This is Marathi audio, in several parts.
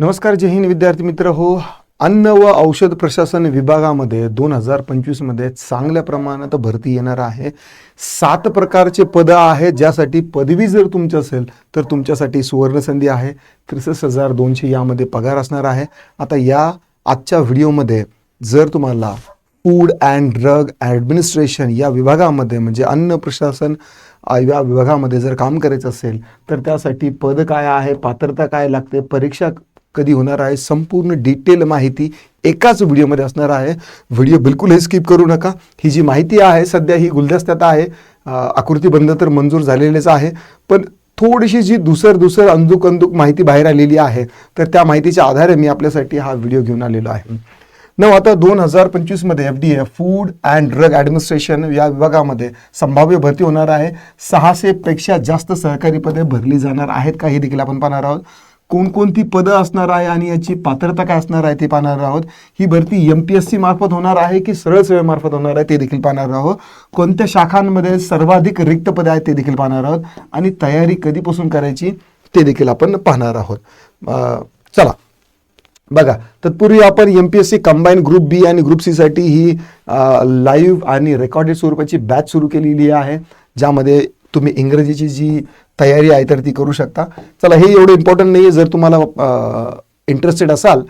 नमस्कार जय हिंद विद्यार्थी मित्र. हो अन्न व औषध प्रशासन विभागामध्ये दोन हजार पंचवीसमध्ये चांगल्या प्रमाणात भरती येणार आहे. सात प्रकारचे पदं आहेत ज्यासाठी पदवी जर तुमची असेल तर तुमच्यासाठी सुवर्णसंधी आहे. त्रेसष्ट हजार दोनशे यामध्ये पगार असणार आहे. आता या आजच्या व्हिडिओमध्ये जर तुम्हाला फूड अँड ड्रग ॲडमिनिस्ट्रेशन या विभागामध्ये म्हणजे अन्न प्रशासन या विभागामध्ये जर काम करायचं असेल तर त्यासाठी पद काय आहे पात्रता काय लागते परीक्षा कधी होणार आहे संपूर्ण डिटेल माहिती एकाच व्हिडिओमध्ये असणार आहे. व्हिडिओ बिलकुलही स्किप करू नका. ही जी माहिती आहे सध्या ही गुलदस्त्यात आहे. अ, आकृतीबंध तर मंजूर झालेलेच आहे. पण थोडीशी जी दुसर दुसर अंदुक अंदुक माहिती बाहेर आलेली आहे तर त्या माहितीच्या आधारे मी आपल्यासाठी हा व्हिडिओ घेऊन आलेलो आहे. नऊ आता दोन हजार पंचवीसमध्ये F D A food and drug administration या विभागामध्ये संभाव्य भरती होणार आहे. सहाशेपेक्षा जास्त सहकारी पदे भरली जाणार आहेत का हे देखील आपण पाहणार आहोत. कोणकोणती पदं असणार आहे आणि याची पात्रता काय असणार आहे ते पाहणार आहोत. ही भरती एम पी एस सी मार्फत होणार आहे की सरळ सेवेमार्फत होणार आहे ते देखील पाहणार आहोत. कोणत्या शाखांमध्ये सर्वाधिक रिक्त पदे आहेत ते देखील पाहणार आहोत. आणि तयारी कधीपासून करायची ते देखील आपण पाहणार आहोत. चला. बघा तत्पूर्वी आपण M P S C combine group B आणि ग्रुप सीसाठी ही लाईव्ह आणि रेकॉर्डेड स्वरूपाची बॅच सुरू केलेली आहे. ज्यामध्ये तुम्ही इंग्रजीची जी तयारी आहे तर ती करू शकता. चला हे एवढं इम्पॉर्टंट नाही आहे जर तुम्हाला इंटरेस्टेड असाल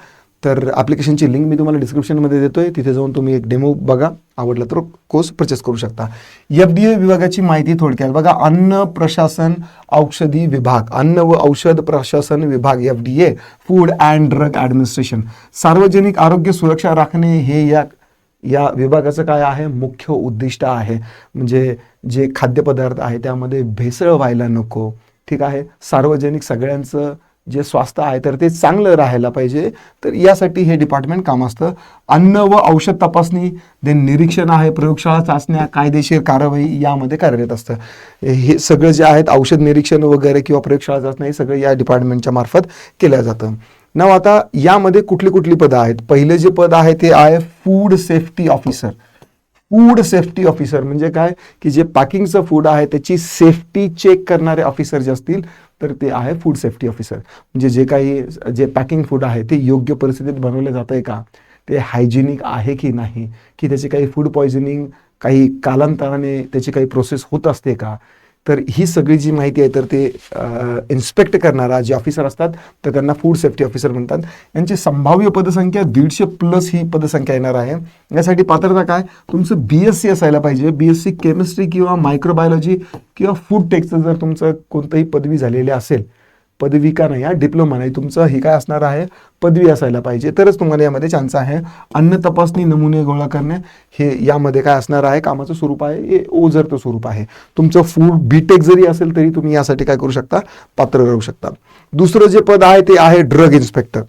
तर ॲप्लिकेशनची लिंक मी तुम्हाला डिस्क्रिप्शनमध्ये देतोय. तिथे जाऊन तुम्ही एक डेमो बघा. आवडला तर कोर्स परचेस करू शकता. एफ डी ए विभागाची माहिती थोडक्यात बघा. अन्न प्रशासन औषधी विभाग. अन्न व औषध प्रशासन विभाग F D A food and drug administration सार्वजनिक आरोग्य सुरक्षा राखणे हे या या विभागाचं काय आहे? मुख्य उद्दिष्ट आहे. म्हणजे जे खाद्यपदार्थ आहे त्यामध्ये भेसळ व्हायला नको. ठीक आहे? सार्वजनिक सगळ्यांचं जे स्वास्थ्य आहे तर ते चांगलं राहायला पाहिजे. तर यासाठी हे डिपार्टमेंट काम असतं अन्न व औषध तपासणी देन निरीक्षण आहे प्रयोगशाळा चाचण्या कायदेशीर कारवाई यामध्ये कार्यरत असतं. हे सगळं जे आहेत औषध निरीक्षण वगैरे किंवा प्रयोगशाळा चाचण्या हे सगळं या डिपार्टमेंटच्या मार्फत केलं जातं. नाव आता यामध्ये कुठली कुठली पदं आहेत? पहिले जे पद आहे ते आहे food safety officer food safety officer म्हणजे काय? की जे पॅकिंगचं फूड आहे त्याची सेफ्टी चेक करणारे ऑफिसर जे असतील तर ते आहे फूड सेफ्टी ऑफिसर म्हणजे जे काही जे पॅकिंग फूड आहे ते योग्य परिस्थितीत बनवलं जात आहे का? ते हायजिनिक आहे की नाही? की त्याचे काही फूड पॉयझनिंग काही कालांतराने त्याची काही प्रोसेस होत असते का? तर ही सगळी जी माहिती आहे तर ते इन्स्पेक्ट करणारा जे ऑफिसर असतात तर त्यांना फूड सेफ्टी ऑफिसर म्हणतात. यांची संभाव्य पदसंख्या दीडशे प्लस ही पदसंख्या येणार आहे. यासाठी पात्रता काय? तुमचं बी एस सी असायला पाहिजे. बी एस सी केमिस्ट्री किंवा मायक्रोबायोलॉजी किंवा फूड टेकचं जर तुमचं कोणतंही पदवी झालेली असेल पदवी का नाही हा डिप्लोमा नाही. तुमचं हे काय असणार आहे? पदवी असायला पाहिजे. तरच तुम्हाला यामध्ये चान्स आहे. अन्न तपासणी नमुने गोळा करणे हे यामध्ये काय असणार आहे? कामाचं स्वरूप आहे. हे ओझरचं स्वरूप आहे. तुमचं फूड बीटेक जरी असेल तरी तुम्ही यासाठी काय करू शकता? पात्र राहू शकता. दुसरं जे पद आहे ते आहे ड्रग इन्स्पेक्टर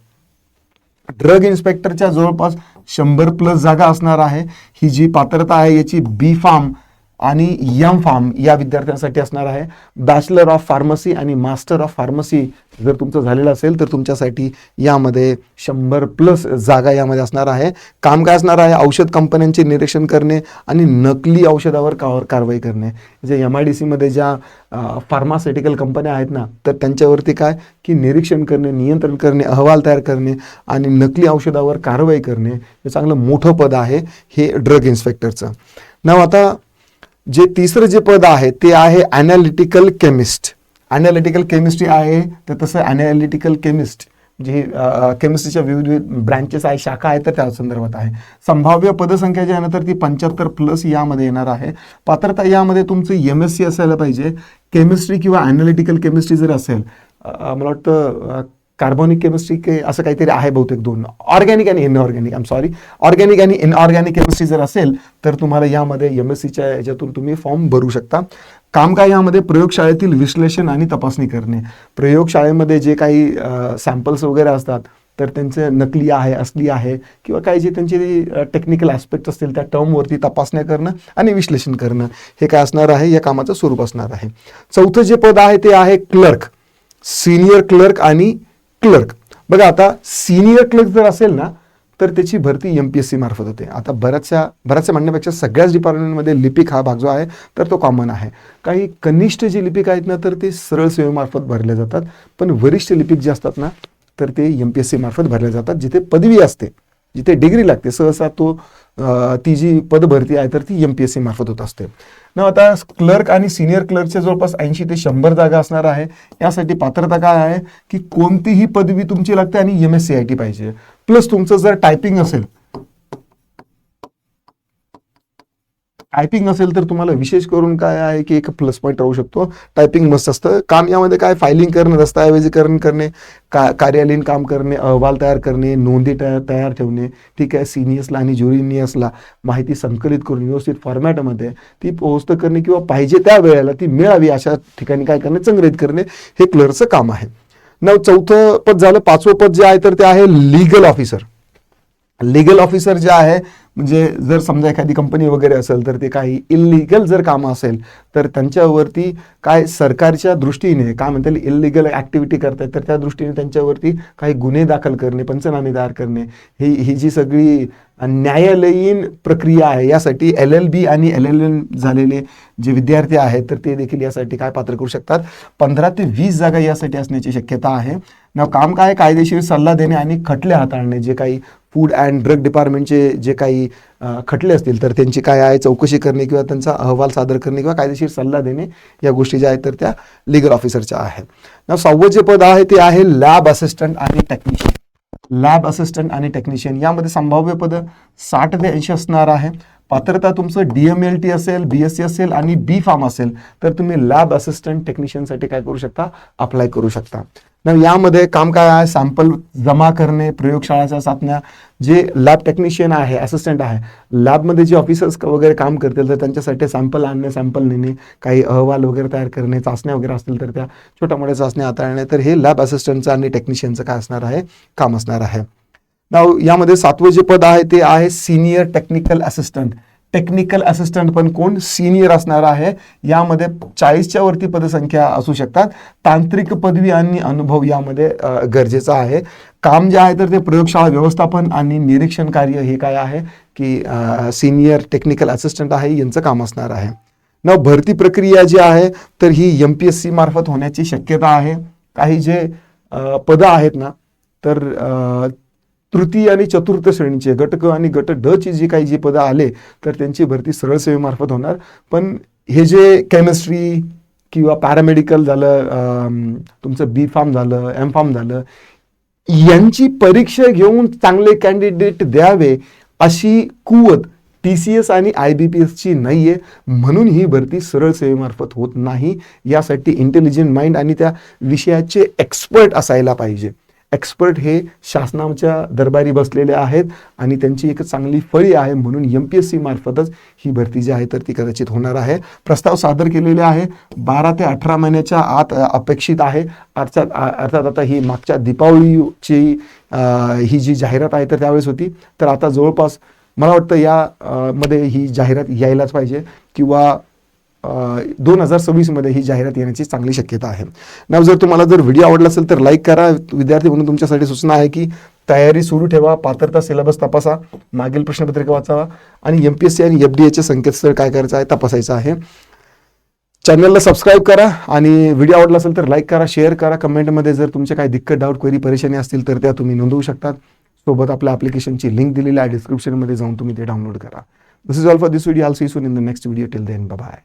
ड्रग इन्स्पेक्टरच्या जवळपास शंभर प्लस जागा असणार आहे. ही जी पात्रता आहे याची बी फार्म आणि यम फार्म या विद्यार्थ्यांसाठी असणार आहे. बॅचलर ऑफ फार्मसी आणि मास्टर ऑफ फार्मसी जर तुमचं झालेलं असेल तर तुमच्यासाठी यामध्ये शंभर प्लस जागा यामध्ये असणार आहे. काम काय असणार आहे? औषध कंपन्यांचे निरीक्षण करणे आणि नकली औषधावर कावर कारवाई करणे. जे एम आय डी सीमध्ये ज्या फार्मास्युटिकल कंपन्या आहेत ना तर त्यांच्यावरती काय? की निरीक्षण करणे नियंत्रण करणे अहवाल तयार करणे आणि नकली औषधावर कारवाई करणे हे चांगलं मोठं पद आहे हे ड्रग इन्स्पेक्टरचं नाव आता जे तिसरं जे पद आहे ते आहे ॲनालिटिकल केमिस्ट ॲनालिटिकल केमिस्ट्री आहे तर तसं ॲनालिटिकल केमिस्ट जे केमिस्ट्रीच्या विविध ब्रँचेस आहे शाखा आहेत तर त्या संदर्भात आहे. संभाव्य पदसंख्या जी आहे ना तर ती पंच्याहत्तर प्लस यामध्ये येणार आहे. पात्रता यामध्ये तुमचं एम एस सी असायला पाहिजे. केमिस्ट्री किंवा ॲनालिटिकल केमिस्ट्री जर असेल मला वाटतं कार्बोनिक केमिस्ट्री के असं काहीतरी आहे बहुतेक दोन. ऑर्गॅनिक आणि इनऑर्गॅनिक आम सॉरी ऑर्गॅनिक आणि इनऑर्गॅनिक केमिस्ट्री जर असेल तर तुम्हाला यामध्ये एम एस सीच्या याच्यातून तुम्ही फॉर्म भरू शकता. काम काय यामध्ये प्रयोगशाळेतील विश्लेषण आणि तपासणी करणे. प्रयोगशाळेमध्ये जे काही सॅम्पल्स वगैरे असतात तर त्यांचे नकली आहे असली आहे किंवा काही जे त्यांचे टेक्निकल ॲस्पेक्ट असतील त्या टर्मवरती तपासण्या करणं आणि विश्लेषण करणं. हे काय असणार आहे? या कामाचं स्वरूप असणार आहे. चौथं जे पद आहे ते आहे क्लर्क सिनियर क्लर्क आणि क्लर्क. बघा आता सिनियर क्लर्क जर असेल ना तर त्याची भरती एम पी एस सी मार्फत होते. आता बऱ्याचशा बऱ्याचशा म्हणण्यापेक्षा सगळ्याच डिपार्टमेंटमध्ये लिपिक हा भाग जो आहे तर तो कॉमन आहे. काही कनिष्ठ जे लिपिक आहेत ना तर ते सरळ सेवेमार्फत भरले जातात. पण वरिष्ठ लिपिक जे असतात ना तर ते एम पी एस सी मार्फत भरले जातात जिथे पदवी असते. जिथे डिग्री लागते सहसा तो ती जी पदभरती आहे तर ती एम पी एस सी मार्फत होत असते. ना आता क्लर्क आणि सिनियर क्लर्कच्या जवळपास ऐंशी ते शंभर जागा असणार आहे. यासाठी पात्रता काय आहे? की कोणतीही पदवी तुमची लागते आणि M S C I T पाहिजे. प्लस तुमचं जर टायपिंग असेल टायपिंग असेल तर तुम्हाला विशेष करून काय आहे की एक प्लस पॉईंट राहू शकतो. टायपिंग मस्त असतं. काम यामध्ये काय फायलिंग करणे दस्तऐवजीकरण करणे का कार्यालयीन काम करणे अहवाल तयार करणे नोंदी तयार तयार ठेवणे. ठीक आहे सिनियर्सला आणि ज्युरिनियर्सला माहिती संकलित करून व्यवस्थित फॉर्मॅटमध्ये ती पोहोचतं करणे किंवा पाहिजे त्या वेळेला ती मिळावी अशा ठिकाणी काय करणे संग्रहित करणे हे क्लर्कचं काम आहे. न चौथं पद झालं. पाचवं पद जे आहे तर ते आहे लिगल ऑफिसर लिगल ऑफिसर जे आहे म्हणजे जर समजा एखादी कंपनी वगैरे असेल तर ते काही इलिगल जर कामं असेल तर त्यांच्यावरती काय सरकारच्या दृष्टीने काय म्हणता येईल इलिगल ॲक्टिव्हिटी करतात तर त्या दृष्टीने त्यांच्यावरती काही गुन्हे दाखल करणे पंचनामे तयार करणे ही ही जी सगळी न्यायालयीन प्रक्रिया आहे यासाठी एल एल बी आणि एल एल एम झालेले जे विद्यार्थी आहेत तर ते देखील यासाठी काय पात्र करू शकतात? पंधरा ते वीस जागा यासाठी असण्याची शक्यता आहे. ना काम काय? कायदेशीर सल्ला देणे आणि खटले हाताळणे. जे काही फूड अँड ड्रग डिपार्टमेंटचे जे काही खटले असतील तर त्यांची काय आहे? चौकशी करणे किंवा त्यांचा अहवाल सादर करणे किंवा कायदेशीर सल्ला देणे या गोष्टी ज्या आहेत तर त्या लिगल ऑफिसरच्या आहेत. ना सहावं जे पद आहे ते आहे लॅब असिस्टंट आणि टेक्निशियन लॅब असिस्टंट आणि टेक्निशियन यामध्ये संभाव्य पद साठ ते ऐंशी असणार आहे. पात्रता तुमचं डी एम एल टी असेल बी एस सी असेल आणि बी फार्म असेल तर तुम्ही लॅब असिस्टंट टेक्निशियनसाठी काय करू शकता? अप्लाय करू शकता. ना यामध्ये काम काय आहे? सॅम्पल जमा करणे प्रयोगशाळाच्या साधण्या जे लॅब टेक्निशियन आहे असिस्टंट आहे लॅबमध्ये जे ऑफिसर्स वगैरे काम करतील तर त्यांच्यासाठी सॅम्पल आणणे सॅम्पल नेणे काही अहवाल वगैरे तयार करणे चाचण्या वगैरे असतील तर त्या छोट्या मोठ्या चाचण्या हाताळणे. तर हे लॅब असिस्टंटचं आणि टेक्निशियनचं काय असणार आहे? काम असणार आहे. नाव यामध्ये सातवं जे पद आहे ते आहे senior technical assistant technical assistant पण कोण? सिनियर असणार आहे. यामध्ये चाळीसच्या वरती पदसंख्या असू शकतात. तांत्रिक पदवी आणि अनुभव यामध्ये गरजेचा आहे. काम जे आहे तर ते प्रयोगशाळा व्यवस्थापन आणि निरीक्षण कार्य हे काय आहे? की सिनियर टेक्निकल असिस्टंट आहे यांचं काम असणार आहे. ना भरती प्रक्रिया जी आहे तर ही एम पी एस सी मार्फत होण्याची शक्यता आहे. काही जे पदं आहेत ना तर तृतीय आणि चतुर्थ श्रेणीचे घटक आणि गट ड ची जी काही जी पदं आले तर त्यांची भरती सरळ सेवेमार्फत होणार. पण हे जे केमिस्ट्री किंवा पॅरामेडिकल झालं तुमचं बी फार्म झालं एम फार्म झालं यांची परीक्षा घेऊन चांगले कॅन्डिडेट द्यावे अशी कुवत टी सी एस आणि आय बी पी एसची नाही आहे म्हणून ही भरती सरळ सेवेमार्फत होत नाही. यासाठी इंटेलिजंट माइंड आणि त्या विषयाचे एक्सपर्ट असायला पाहिजे. एक्सपर्ट हे शासनाच्या दरबारी बसलेले आहेत आणि त्यांची एक चांगली फळी आहे म्हणून एम पी एस सी मार्फतच ही भरती जी आहे तर ती कदाचित होणार आहे. प्रस्ताव सादर केलेले आहे. बारा ते अठरा महिन्याच्या आत अपेक्षित आहे. अर्थात अर्थात आता ही मागच्या दीपावलीची ही जी जाहिरात आहे तर त्यावेळेस होती. तर आता जवळपास मला वाटतं या मध्ये ही जाहिरात यायलाच पाहिजे किंवा दोन हजार सव्वीसमध्ये ही जाहिरात येण्याची चांगली शक्यता आहे. ना जर तुम्हाला जर व्हिडिओ आवडला असेल तर लाईक करा. विद्यार्थी म्हणून तुमच्यासाठी सूचना आहे की तयारी सुरू ठेवा. पात्रता सिलेबस तपासा. मागील प्रश्नपत्रिका वाचावा. आणि एम पी एस सी आणि एफ डी एचे संकेतस्थळ काय करायचं आहे तपासायचं आहे. चॅनलला सबस्क्राईब करा. आणि व्हिडिओ आवडला असेल तर लाईक करा शेअर करा. कमेंटमध्ये जर तुमचे काही दिक्कत डाऊट क्वेरी परेशानी असतील तर त्या तुम्ही नोंदवू शकतात. सोबत आपल्या ॲप्लिकेशनची लिंक दिलेली आहे डिस्क्रिप्शनमध्ये जाऊन तुम्ही ते डाउनलोड करा. This is all for this video I'll see soon in the next video till then bye